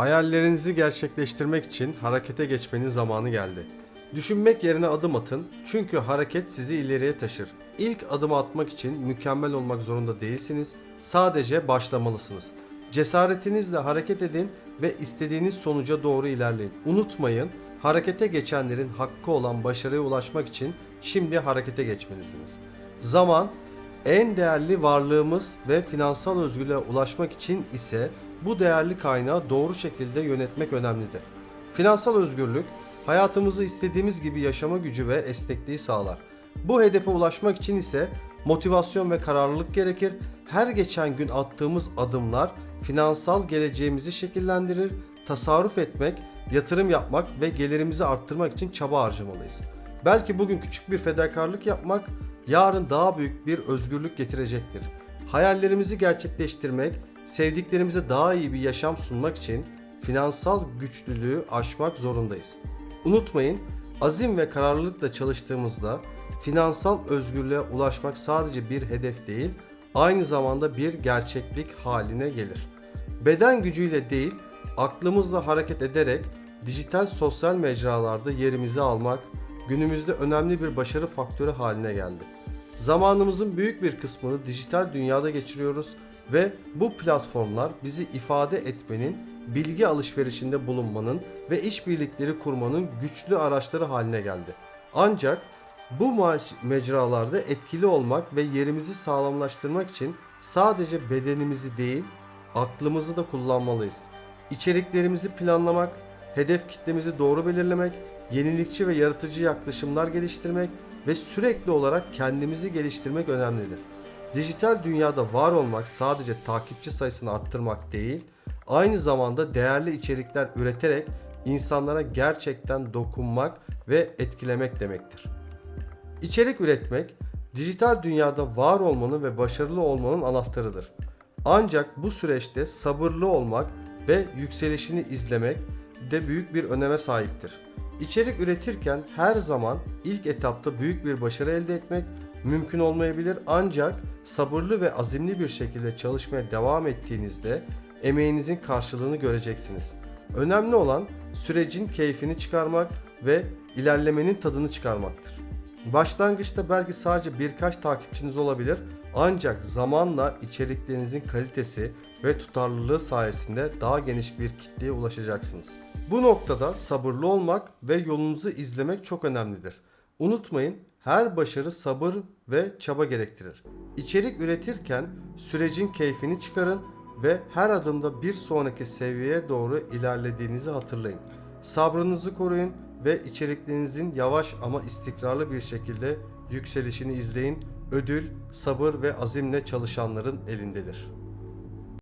Hayallerinizi gerçekleştirmek için harekete geçmenin zamanı geldi. Düşünmek yerine adım atın çünkü hareket sizi ileriye taşır. İlk adımı atmak için mükemmel olmak zorunda değilsiniz. Sadece başlamalısınız. Cesaretinizle hareket edin ve istediğiniz sonuca doğru ilerleyin. Unutmayın, harekete geçenlerin hakkı olan başarıya ulaşmak için şimdi harekete geçmelisiniz. Zaman en değerli varlığımız ve finansal özgürlüğe ulaşmak için ise bu değerli kaynağı doğru şekilde yönetmek önemlidir. Finansal özgürlük hayatımızı istediğimiz gibi yaşama gücü ve esnekliği sağlar. Bu hedefe ulaşmak için ise motivasyon ve kararlılık gerekir. Her geçen gün attığımız adımlar finansal geleceğimizi şekillendirir. Tasarruf etmek, yatırım yapmak ve gelirimizi arttırmak için çaba harcamalıyız. Belki bugün küçük bir fedakarlık yapmak yarın daha büyük bir özgürlük getirecektir. Hayallerimizi gerçekleştirmek, sevdiklerimize daha iyi bir yaşam sunmak için finansal güçlülüğü aşmak zorundayız. Unutmayın, azim ve kararlılıkla çalıştığımızda finansal özgürlüğe ulaşmak sadece bir hedef değil, aynı zamanda bir gerçeklik haline gelir. Beden gücüyle değil, aklımızla hareket ederek dijital sosyal mecralarda yerimizi almak günümüzde önemli bir başarı faktörü haline geldi. Zamanımızın büyük bir kısmını dijital dünyada geçiriyoruz ve bu platformlar bizi ifade etmenin, bilgi alışverişinde bulunmanın ve işbirlikleri kurmanın güçlü araçları haline geldi. Ancak bu mecralarda etkili olmak ve yerimizi sağlamlaştırmak için sadece bedenimizi değil, aklımızı da kullanmalıyız. İçeriklerimizi planlamak, hedef kitlemizi doğru belirlemek, yenilikçi ve yaratıcı yaklaşımlar geliştirmek ve sürekli olarak kendimizi geliştirmek önemlidir. Dijital dünyada var olmak sadece takipçi sayısını arttırmak değil, aynı zamanda değerli içerikler üreterek insanlara gerçekten dokunmak ve etkilemek demektir. İçerik üretmek, dijital dünyada var olmanın ve başarılı olmanın anahtarıdır. Ancak bu süreçte sabırlı olmak ve yükselişini izlemek de büyük bir öneme sahiptir. İçerik üretirken her zaman ilk etapta büyük bir başarı elde etmek mümkün olmayabilir ancak sabırlı ve azimli bir şekilde çalışmaya devam ettiğinizde emeğinizin karşılığını göreceksiniz. Önemli olan sürecin keyfini çıkarmak ve ilerlemenin tadını çıkarmaktır. Başlangıçta belki sadece birkaç takipçiniz olabilir ancak zamanla içeriklerinizin kalitesi ve tutarlılığı sayesinde daha geniş bir kitleye ulaşacaksınız. Bu noktada sabırlı olmak ve yolunuzu izlemek çok önemlidir. Unutmayın her başarı sabır ve çaba gerektirir. İçerik üretirken sürecin keyfini çıkarın ve her adımda bir sonraki seviyeye doğru ilerlediğinizi hatırlayın. Sabrınızı koruyun ve içeriklerinizin yavaş ama istikrarlı bir şekilde yükselişini izleyin. Ödül, sabır ve azimle çalışanların elindedir.